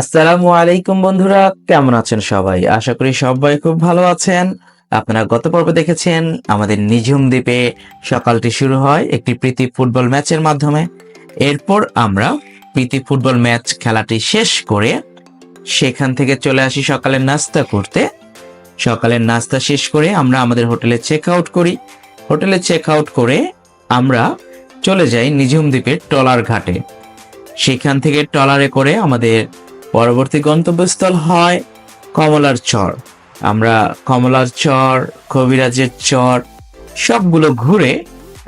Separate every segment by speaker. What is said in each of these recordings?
Speaker 1: আসসালামু আলাইকুম বন্ধুরা, কেমন আছেন সবাই? আশা করি সবাই খুব ভালো আছেন। আপনারা গত পর্বে দেখেছেন, আমাদের নিঝুম দ্বীপে সকালটি শুরু হয় একটি প্রীতি ফুটবল ম্যাচের মাধ্যমে। এরপর আমরা প্রীতি ফুটবল ম্যাচ খেলাটি শেষ করে সেখান থেকে চলে আসি সকালের নাস্তা করতে। সকালের নাস্তা শেষ করে আমরা আমাদের হোটেলে চেক আউট করি। হোটেলে চেক আউট করে আমরা চলে যাই নিঝুম দ্বীপের টলার ঘাটে। সেখান থেকে ট্রলারে করে আমাদের পরবর্তী গন্তব্যস্থল হয় কমলার চর। আমরা কমলার চর, কবিরাজের চর, সবগুলো ঘুরে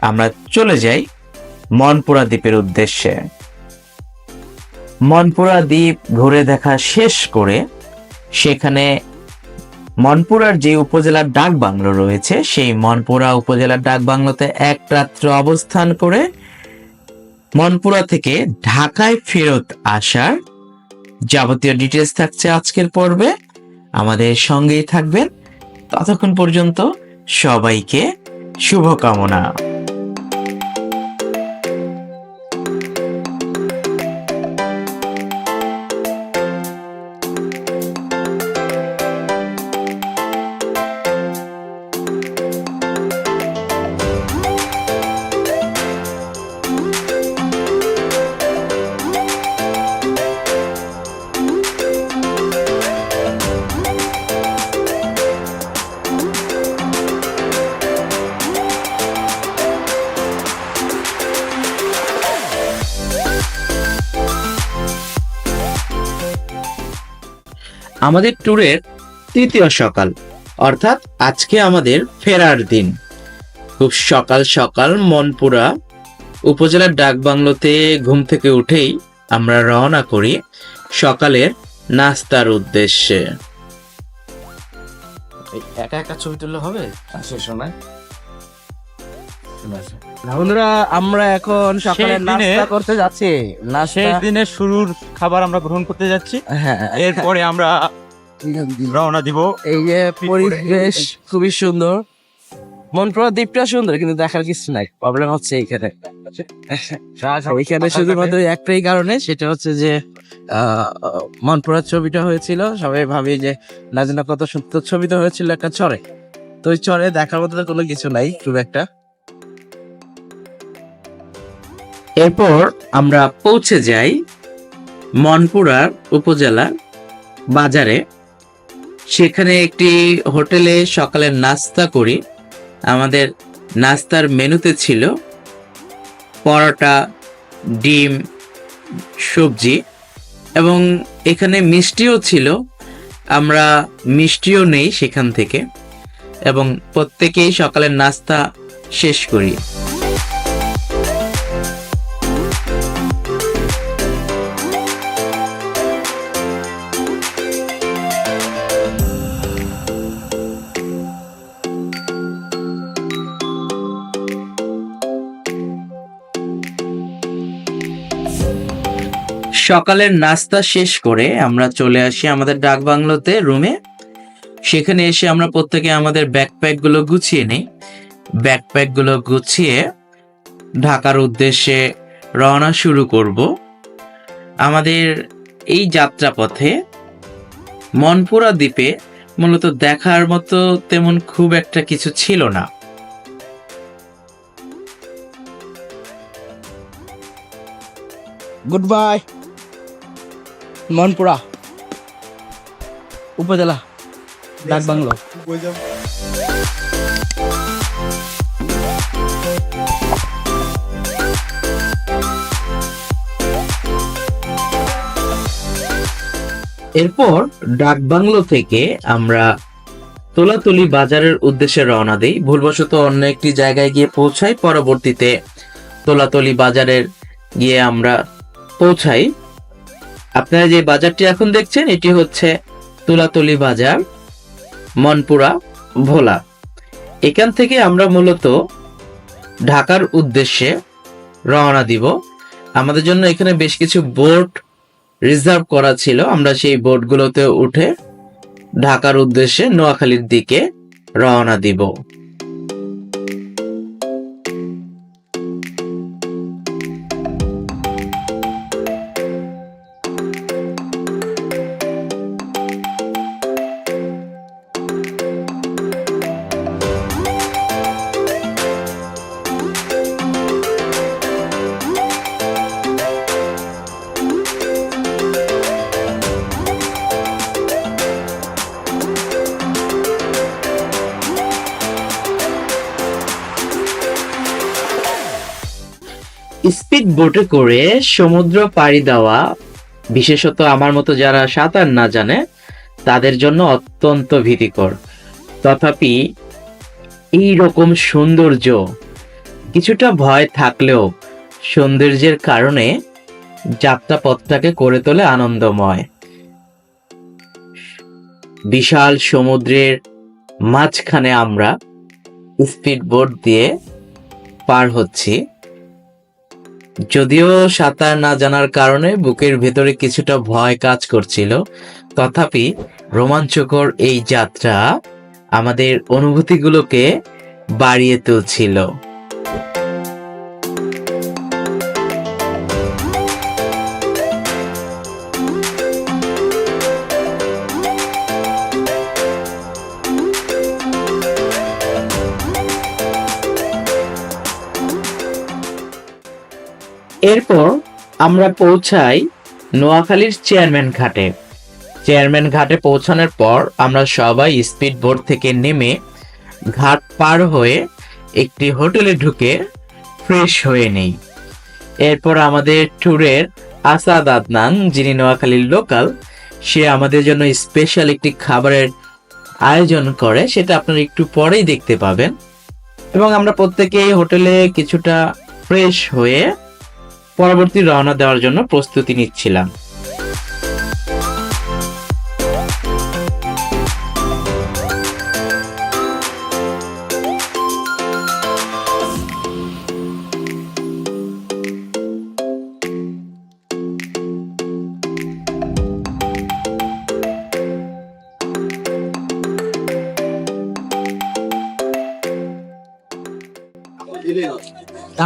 Speaker 1: আমরা চলে যাই মনপুরা দ্বীপের উদ্দেশ্যে। মনপুরা দ্বীপ ঘুরে দেখা শেষ করে সেখানে মনপুরার যে উপজেলার ডাক বাংলো রয়েছে, সেই মনপুরা উপজেলার ডাক বাংলোতে এক রাত্র অবস্থান করে মনপুরা থেকে ঢাকায় ফেরত আসার যাবতীয় ডিটেলস থাকছে আজকের পর্বে। আমাদের সঙ্গেই থাকবেন। ততক্ষণ পর্যন্ত সবাইকে শুভকামনা। আমাদের ট্যুরের তৃতীয় সকাল অর্থাৎ আজকে আমাদের ফেরার দিন। খুব সকাল সকাল মনপুরা উপজেলার ডাকবাংলোতে ঘুম থেকে উঠেই আমরা রওনা করি সকালের নাস্তার উদ্দেশ্যে।
Speaker 2: একা একা ছবি তুললে হবে? আসে শোনায়
Speaker 3: বন্ধুরা আমরা এখন সকালে নাস্তা করতে যাচ্ছি।
Speaker 2: শেষ দিনের শুরুর খাবার আমরা গ্রহণ করতে যাচ্ছি।
Speaker 3: হ্যাঁ।
Speaker 2: এরপরে আমরা রওনা দিব
Speaker 3: এই যে পরিবেশ খুবই সুন্দর। মনপুরা দ্বীপটা সুন্দর কিন্তু দেখার কিছু নাই। প্রবলেম হচ্ছে এইখানে। ওইখানে শুধুমাত্র একটাই কারণে সেটা হচ্ছে যে আহ, মনপুরার ছবিটা হয়েছিল। সবাই ভাবে যে না কত সুন্দর ছবিটা হয়েছিল একটা চরে। তো ওই চরে দেখার মতো কোনো কিছু নাই খুব একটা।
Speaker 1: এরপর আমরা পৌঁছে যাই মনপুরার উপজেলার বাজারে। সেখানে একটি হোটেলে সকালের নাস্তা করি। আমাদের নাস্তার মেনুতে ছিল পরোটা, ডিম, সবজি এবং এখানে মিষ্টিও ছিল। আমরা মিষ্টিও নেই সেখান থেকে এবং প্রত্যেকেই সকালের নাস্তা শেষ করি। সকালের নাস্তা শেষ করে আমরা চলে আসি আমাদের ডাক বাংলোতে রুমে। সেখানে এসে আমরা প্রত্যেকে আমাদের ব্যাকপ্যাকগুলো গুছিয়ে নিই। ব্যাকপ্যাকগুলো গুছিয়ে ঢাকার উদ্দেশ্যে রওনা শুরু করব। আমাদের এই যাত্রাপথে মনপুরা দ্বীপে মূলত দেখার মতো তেমন খুব একটা কিছু ছিল না।
Speaker 3: গুড বাই মনপুরা, উপজেলা, ডাক বাংলো।
Speaker 1: এরপর ডাক বাংলো থেকে আমরা তোলাতুলি বাজারের উদ্দেশ্যে রওনা দিই। ভুলবশত অন্য একটি জায়গায় গিয়ে পৌঁছাই। পরবর্তীতে তোলাতলি বাজারের গিয়ে আমরা পৌঁছাই। আপনারা যে বাজারটি এখন দেখছেন, এটি হচ্ছে তুলাতলি বাজার, মনপুরা, ভোলা। এখান থেকে আমরা মূলত ঢাকার উদ্দেশ্যে রওনা দিব। আমাদের জন্য এখানে বেশ কিছু বোট রিজার্ভ করা ছিল। আমরা সেই বোটগুলোতে উঠে ঢাকার উদ্দেশ্যে নোয়াখালীর দিকে রওনা দিব। স্পিড বোটে করে সমুদ্র পাড়ি দেওয়া, বিশেষত আমার মতো যারা সাঁতার না জানে, তাদের জন্য অত্যন্ত ভীতিকর। তথাপি এই রকম সৌন্দর্য, কিছুটা ভয় থাকলেও সৌন্দর্যের কারণে যাত্রাপথটাকে করে তোলে আনন্দময়। বিশাল সমুদ্রের মাঝখানে আমরা স্পিড বোট দিয়ে পার হচ্ছি। যদিও সাঁতার না জানার কারণে বুকের ভেতরে কিছুটা ভয় কাজ করছিল। তথাপি রোমাঞ্চকর এই যাত্রা আমাদের অনুভূতিগুলোকে বাড়িয়ে তুলছিল। এরপর আমরা পৌঁছাই নোয়াখালীর চেয়ারম্যান ঘাটে। চেয়ারম্যান ঘাটে পৌঁছানোর পর আমরা সবাই স্পিড বোট থেকে নেমে ঘাট পার হয়ে একটি হোটেলে ঢুকে ফ্রেশ হয়ে নেই। এরপর আমাদের ট্যুরের আসাদ আদনান, যিনি নোয়াখালীর লোকাল, সে আমাদের জন্য স্পেশাল একটি খাবারের আয়োজন করে, সেটা আপনারা একটু পরেই দেখতে পাবেন। এবং আমরা প্রত্যেকেই হোটেলে কিছুটা ফ্রেশ হয়ে পরবর্তী রওনা দেওয়ার জন্য প্রস্তুতি নিচ্ছিলাম।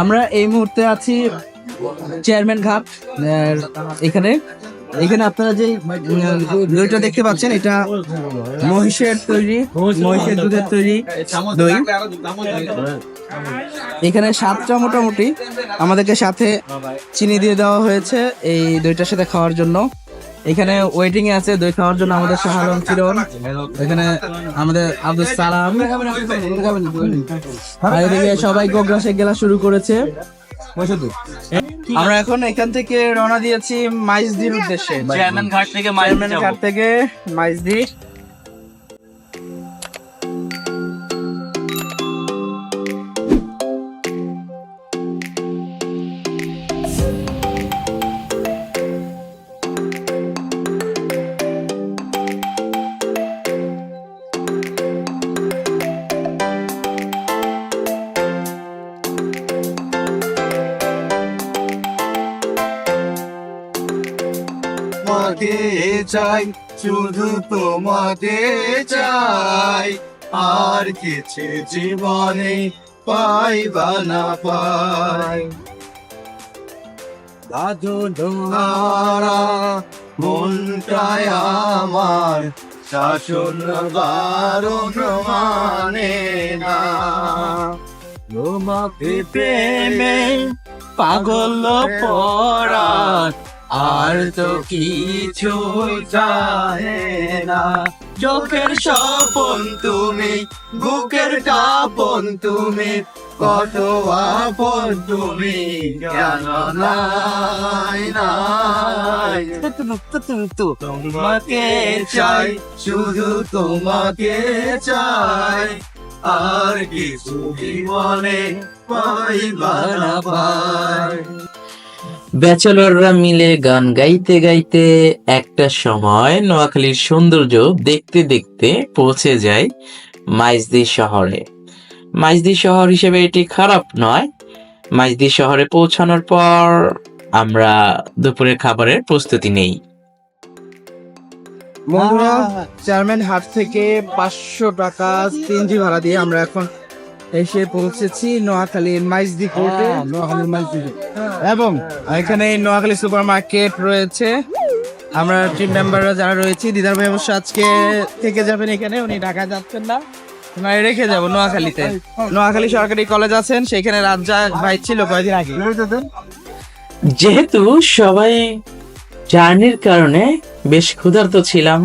Speaker 3: আমরা এই মুহূর্তে আছি চেয়ারম্যান ঘাট এখানে। এখানে আপনারা যে দইটা দেখতে পাচ্ছেন, এটা মহিষের তৈরি, মহিষের দুধের তৈরি দই। এখানে সাতটা মোটামুটি আমাদেরকে সাথে চিনি দিয়ে দেওয়া হয়েছে এই দইটার সাথে খাওয়ার জন্য। এখানে ওয়েটিং এ আছে, দই খাওয়ার জন্য আমাদের শাহ আলম এখানে আমাদের আব্দুল সালাম। সবাই গোগ্রাসে গেলা শুরু করেছে। আমরা এখন এখান থেকে রওনা দিয়েছি মাইজদির উদ্দেশ্যে।
Speaker 2: চেয়ারম্যান ঘাট থেকে
Speaker 3: চেয়ারম্যান ঘাট থেকে মাইজদি
Speaker 4: তোমাকে চাই, শুধু তোমাকে চাই। আর কিছু জীবনে পাই বা না পাই। দাদুনারা মনটায় আমার, শাসন বারণ মানে না। তোমাকে প্রেমে পাগল পড়ার আর তো কিছু চাহে না। চোখের স্বপন তুমি, বুকের কাপন তুমি, কত আপন তুমি নাই তোমাকে চাই, শুধু তোমাকে চাই। আর কিছু জীবনে পাইবা পাই।
Speaker 1: ব্যাচেলররা মিলে গান গাইতে গাইতে একটা সময় নোয়াখালীর সৌন্দর্য দেখতে দেখতে পৌঁছে যায় মাইজদি শহরে। মাইজদি শহর হিসেবে এটি খারাপ নয়। মাইজদি শহরে পৌঁছানোর পর আমরা দুপুরের খাবারের প্রস্তুতি নেই।
Speaker 3: বন্ধুরা চেয়ারম্যান হাট থেকে পাঁচশো টাকা সিএনজি ভাড়া দিয়ে আমরা এখন এসে পৌঁছেছি নোয়াখালীর মাইজদি কোর্টে নোয়াখালীর মাইজদি এবং এখানে নোয়াখালী সুপার মার্কেট রয়েছে। আমরা টিম মেম্বাররা যারা রয়েছি দিদার ভাই অবশ্য আজকে থেকে যাবেন এখানে উনি ঢাকা যাচ্ছেন না। রেখে যাব নোয়াখালীতে। নোয়াখালী সরকারি কলেজ আছেন সেখানে রাজ্জাক ভাই ছিল কয়েকদিন আগে।
Speaker 1: যেহেতু সবাই জার্নির কারণে বেশ ক্ষুধার্ত ছিলাম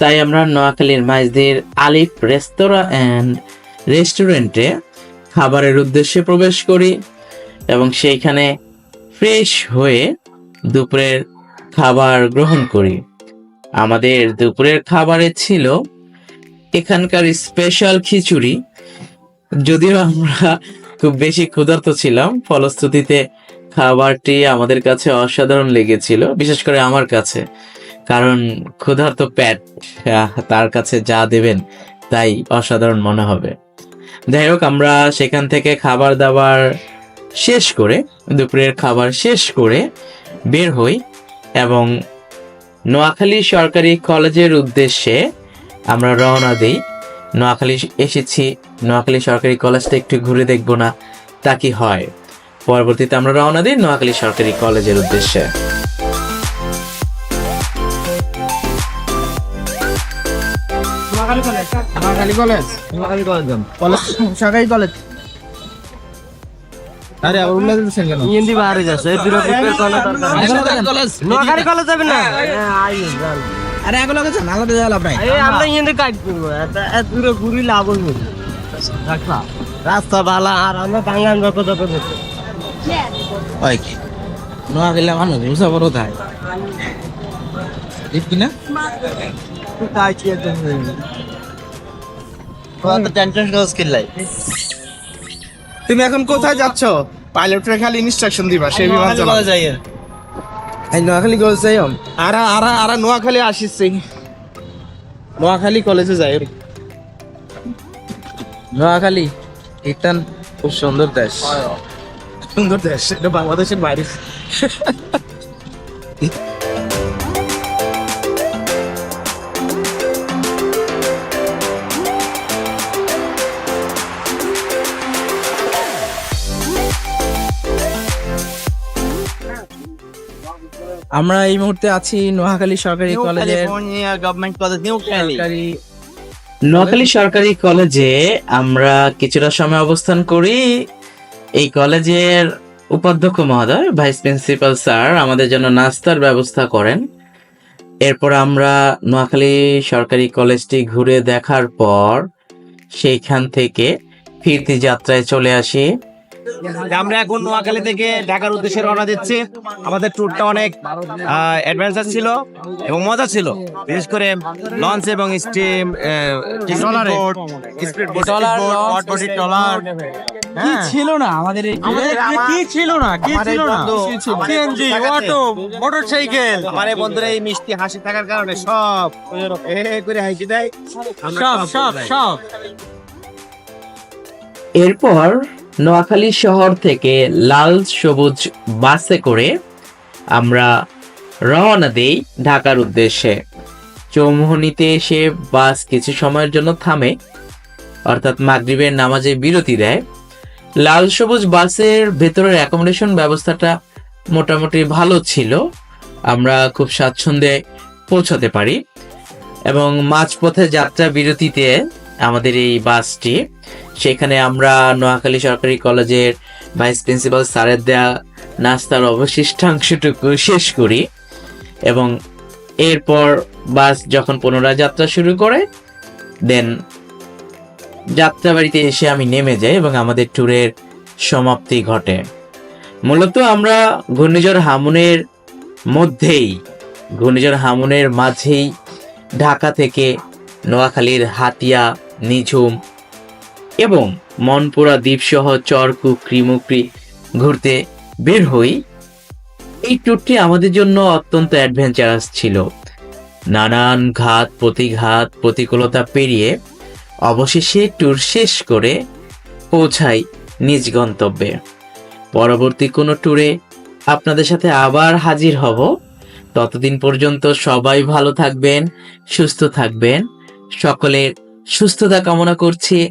Speaker 1: তাই আমরা নোয়াখালীর মাইজদের আলিফ রেস্তোরাঁ অ্যান্ড রেস্টুরেন্টে খাবারের উদ্দেশ্যে প্রবেশ করি এবং সেইখানে ফ্রেশ হয়ে দুপুরের খাবার গ্রহণ করি। আমাদের দুপুরের খাবারে ছিল এখানকার স্পেশাল খিচুড়ি। যদিও আমরা খুব বেশি ক্ষুধার্ত ছিলাম, ফলশ্রুতিতে খাবারটি আমাদের কাছে অসাধারণ লেগেছিল, বিশেষ করে আমার কাছে। কারণ ক্ষুধার্ত প্যাট তার কাছে যা দেবেন তাই অসাধারণ মনে হবে। যাই হোক আমরা সেখান থেকে খাবার দাবার শেষ করে, দুপুরের খাবার শেষ করে বের হই এবং নোয়াখালী সরকারি কলেজের উদ্দেশ্যে আমরা রওনা দিই। নোয়াখালী এসেছি, নোয়াখালী সরকারি কলেজটা একটু ঘুরে দেখব না তা কি হয়। পরবর্তীতে আমরা রওনা দিই নোয়াখালী সরকারি কলেজের উদ্দেশ্যে।
Speaker 3: Noakhali college? Noakhali college college সরকারি কলেজ।
Speaker 4: আরে আবার উল্লেখ দিচ্ছেন কেন?
Speaker 3: হিন্দি বাইরে যাচ্ছে দূরে বুকের কোনো দরকার কলেজ নোয়াখালী কলেজ যাবেন না?
Speaker 4: আরে এগুলো গেছে আলাদা যাওয়া লাভ নাই।
Speaker 3: এই আমরা হিন্দি কাজ করব এত এত দূরে ঘুরি লাভ হইব রাস্তা ভালো আর আমরা বাঙাল যত যত
Speaker 4: ওই কি? নোয়াখালী মানুষ হিংসা বড় তাই
Speaker 3: কি টেনশন
Speaker 5: তুমি এখন কোথায় যাচ্ছ? পাইলটরে খালি ইনস্ট্রাকশন দিবা সেই বিমান চালাও
Speaker 3: যাই এই নোয়াখালী কলেজ যাই
Speaker 5: আরা আরা আরা নোয়াখালী আসিস নোয়াখালী কলেজে যাই
Speaker 3: নোয়াখালী ইটান খুব সুন্দর দেশ।
Speaker 5: সুন্দর দেশ এটা বাংলাদেশের বাইরে।
Speaker 3: আমরা এই মুহূর্তে আছি নোয়াখালী সরকারি কলেজের
Speaker 2: গভর্নমেন্ট কলেজ
Speaker 3: সরকারি
Speaker 1: নোয়াখালী সরকারি কলেজে আমরা কিছুটা সময় অবস্থান করি। এই কলেজের উপাধ্যক্ষ মহোদয় ভাইস প্রিন্সিপাল স্যার আমাদের জন্য নাস্তার ব্যবস্থা করেন। এরপর আমরা নোয়াখালী সরকারি কলেজটি ঘুরে দেখার পর সেইখান থেকে ফিরতি যাত্রায় চলে আসি।
Speaker 2: আমরা এখন নোয়াখালী থেকে ঢাকার উদ্দেশ্যে রওনা দিচ্ছি। আমাদের ট্যুরটা অনেক অ্যাডভেঞ্চার ছিল এবং মজা ছিল। বিশেষ করে লঞ্চ এবং স্টিম
Speaker 3: কি ছিল না? আমাদের
Speaker 2: কি ছিল না? কি ছিল না? সিএনজি অটো মোটরসাইকেল আমার বন্ধুরা এই মিষ্টি হাসি থাকার কারণে সব এ করে হাসি দেয়। সব সব সব।
Speaker 1: এরপর নোয়াখালী শহর থেকে লাল সবুজ বাসে করে আমরা রওনা দেই ঢাকার উদ্দেশ্যে। চৌমুহনীতে এসে বাস কিছু সময়ের জন্য থামে, অর্থাৎ মাগরিবের নামাজে বিরতি দেয়। লাল সবুজ বাসের ভেতরের অ্যাকোমোডেশন ব্যবস্থাটা মোটামুটি ভালো ছিল, আমরা খুব স্বাচ্ছন্দ্যে পৌঁছাতে পারি। এবং মাঝপথে যাত্রা বিরতিতে আমাদের এই বাসটি সেখানে আমরা নোয়াখালী সরকারি কলেজের ভাইস প্রিন্সিপাল স্যারের দেয়া নাস্তার অবশিষ্টাংশটুকু শেষ করি এবং এরপর বাস যখন পুনরায় যাত্রা শুরু করে দেন যাত্রাবাড়িতে এসে আমি নেমে যাই এবং আমাদের ট্যুরের সমাপ্তি ঘটে। মূলত আমরা ঘূর্ণিঝড় হামুনের মধ্যেই, ঘূর্ণিঝড় হামুনের মাঝেই ঢাকা থেকে নোয়াখালীর হাতিয়া, নিঝুম এবং মনপুরা দ্বীপসহ চরকু ক্রিমুক্রি ঘুরতে বের হই। এই ট্যুরটি আমাদের জন্য অত্যন্ত অ্যাডভেঞ্চারাস ছিল। নানান ঘাত, প্রতিঘাত, প্রতিকূলতা পেরিয়ে অবশেষে ট্যুর শেষ করে পৌঁছাই নিজ গন্তব্যে। পরবর্তী কোনো ট্যুরে আপনাদের সাথে আবার হাজির হব। ততদিন পর্যন্ত সবাই ভালো থাকবেন, সুস্থ থাকবেন। সকলের সুস্থতা কামনা করছি।